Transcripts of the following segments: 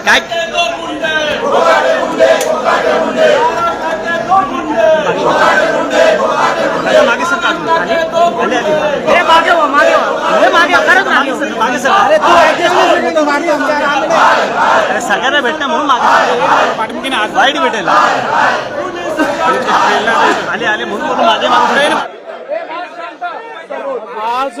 काय मागे सर हे मागे व्हा, मागे व्हा. हे मागे खरंच मागे मागे सर अरे अरे सगळ्यांना भेटणं म्हणून मागे आज वाईट भेटेल आले आले म्हणून म्हणून मागे मागे आज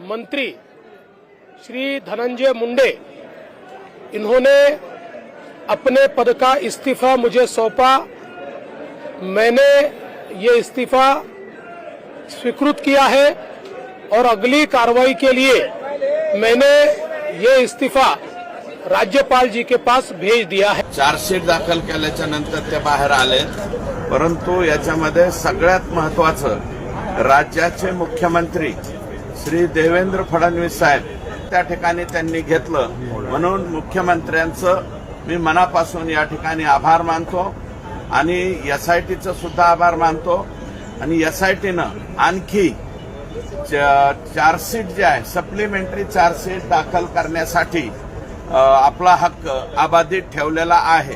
मंत्री श्री धनंजय मुंडे इन्होंने अपने पद का इस्तीफा मुझे सौंपा। मैंने ये इस्तीफा स्वीकृत किया है और अगली कार्रवाई के लिए मैंने ये इस्तीफा राज्यपाल जी के पास भेज दिया है। चार्जशीट दाखल केल्याच्यानंतर ते बाहेर आले परंतु याच्यामध्ये सगळ्यात महत्वाचं राज्याचे मुख्यमंत्री श्री देवेंद्र फडणवीस साहेब त्या ठिकाणी त्यांनी घेतलं. म्हणून मुख्यमंत्र्यांचं मी मनापासून या ठिकाणी आभार मानतो आणि एसआयटीचं सुद्धा आभार मानतो. आणि एसआयटीनं आणखी च- चार्जशीट जे आहे सप्लिमेंटरी चार्जशीट दाखल करण्यासाठी आपला हक्क अबाधित ठेवलेला आहे.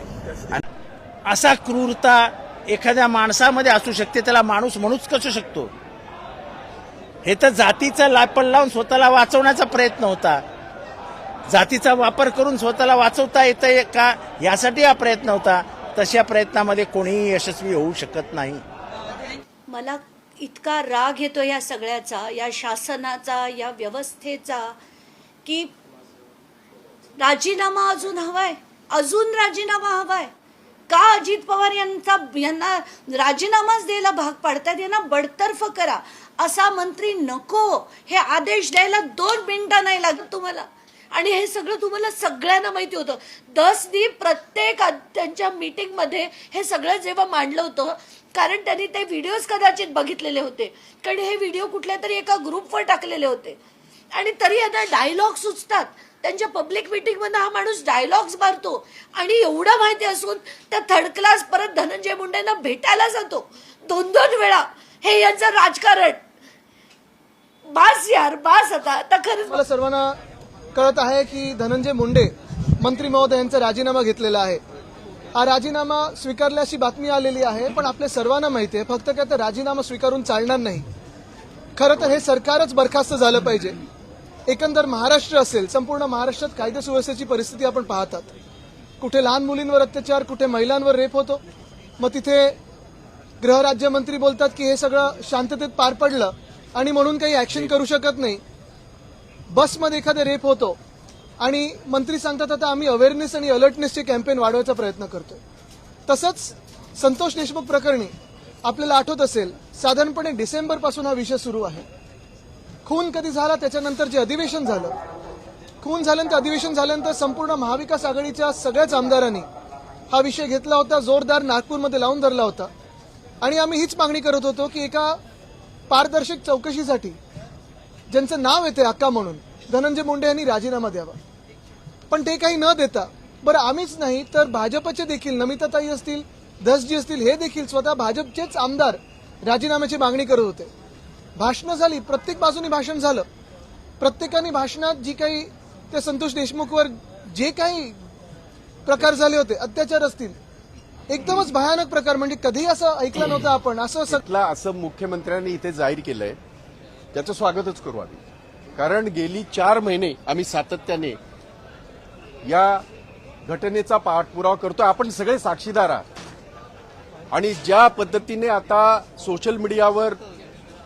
असा क्रूरता एखाद्या माणसामध्ये असू शकते त्याला माणूस म्हणूच कसू शकतो. हे तर जातीचा लापण लावून स्वतःला वाचवण्याचा प्रयत्न होता. जातीचा वापर करून स्वतःला वाचवता येतं का? यासाठी हा प्रयत्न होता. तशा प्रयत्नामध्ये कोणीही यशस्वी होऊ शकत नाही. मला इतका राग येतो या सगळ्याचा या शासनाचा या व्यवस्थेचा की राजीनामा अजून हवाय अजून राजीनामा हवाय. का अजित पवार यांचा यांना राजीनामाच द्यायला भाग पाडतात यांना बडतर्फ करा. असा मंत्री नको. हे आदेश द्यायला दोन मिनिटं नाही लागत तुम्हाला. आणि हे सगळं तुम्हाला सगळ्यांना माहिती होतं. दसनी प्रत्येक त्यांच्या मीटिंगमध्ये हे सगळं जेव्हा मांडलं होतं कारण त्यांनी ते व्हिडिओज कदाचित बघितलेले होते. कारण हे व्हिडिओ कुठल्या तरी एका ग्रुपवर टाकलेले होते. आणि तरी आता डायलॉग सुचतात. त्यांच्या पब्लिक मिटिंगमध्ये हा माणूस डायलॉग्स मारतो. आणि एवढं माहिती असून त्या थर्ड क्लास परत धनंजय मुंडेंना भेटायला जातो. दोन दोन वेळा. हे यांचं राजकारण. बास यार बास आता. आता खरंच मला सर्वांना कळत आहे की धनंजय मुंडे मंत्री महोदय यांचा राजीनामा घेतलेला आहे. हा राजीनामा स्वीकारल्याची बातमी आलेली आहे पण आपल्या सर्वांना माहिती आहे फक्त काय तर राजीनामा स्वीकारून चालणार नाही. खरं तर हे सरकारच बरखास्त झालं पाहिजे. एकंदर महाराष्ट्र असेल संपूर्ण महाराष्ट्रात कायदे सुव्यवस्थेची परिस्थिती आपण पाहतात. कुठे लहान मुलींवर अत्याचार कुठे महिलांवर रेप होतो. मग तिथे गृहराज्यमंत्री बोलतात की हे सगळं शांततेत पार पडलं आणि म्हणून काही ऍक्शन करू शकत नाही. बसमध्ये एखादा रेप होतो आणि मंत्री सांगतात आता आम्ही अवेअरनेस आणि अलर्टनेसचे कॅम्पेन वाढवायचा प्रयत्न करतोय. तसंच संतोष देशमुख प्रकरणी आपल्याला आठवत असेल साधारणपणे डिसेंबरपासून हा विषय सुरू आहे. खून कधी झाला त्याच्यानंतर जे अधिवेशन झालं. खून झाल्यानंतर अधिवेशन झाल्यानंतर संपूर्ण महाविकास आघाडीच्या सगळ्याच आमदारांनी हा विषय घेतला होता जोरदार नागपूरमध्ये लावून धरला होता. आणि आम्ही हीच मागणी करत होतो की एका पारदर्शक चौकशीसाठी ज्यांचं नाव येते अक्का म्हणून धनंजय मुंडे यांनी राजीनामा द्यावा. पण ते काही न देता बरं आम्हीच नाही तर भाजपचे देखील नमिताताई असतील धसजी असतील हे देखील स्वतः भाजपचेच आमदार राजीनाम्याची मागणी करत होते. भाषणं झाली प्रत्येक बाजूनी भाषण झालं. प्रत्येकाने भाषणात जी काही त्या संतोष देशमुखवर जे काही प्रकार झाले होते अत्याचार असतील एकदमच भयानक प्रकार म्हणजे कधीही असं ऐकलं नव्हतं आपण असं स- असं मुख्यमंत्र्यांनी इथे जाहीर केलंय त्याचं स्वागतच करू आम्ही. कारण गेली चार महिने आम्ही सातत्याने या घटनेचा पाठपुरावा करतो आपण सगळे साक्षीदार आहात. आणि ज्या पद्धतीने आता सोशल मीडियावर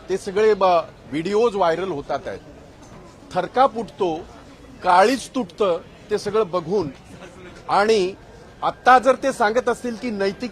ते सगळे व्हिडिओज व्हायरल होतात आहेत. थरकाप उठतो काळीच तुटतं ते सगळं बघून. आणि आत्ता जर ते सांगत असतील की नैतिक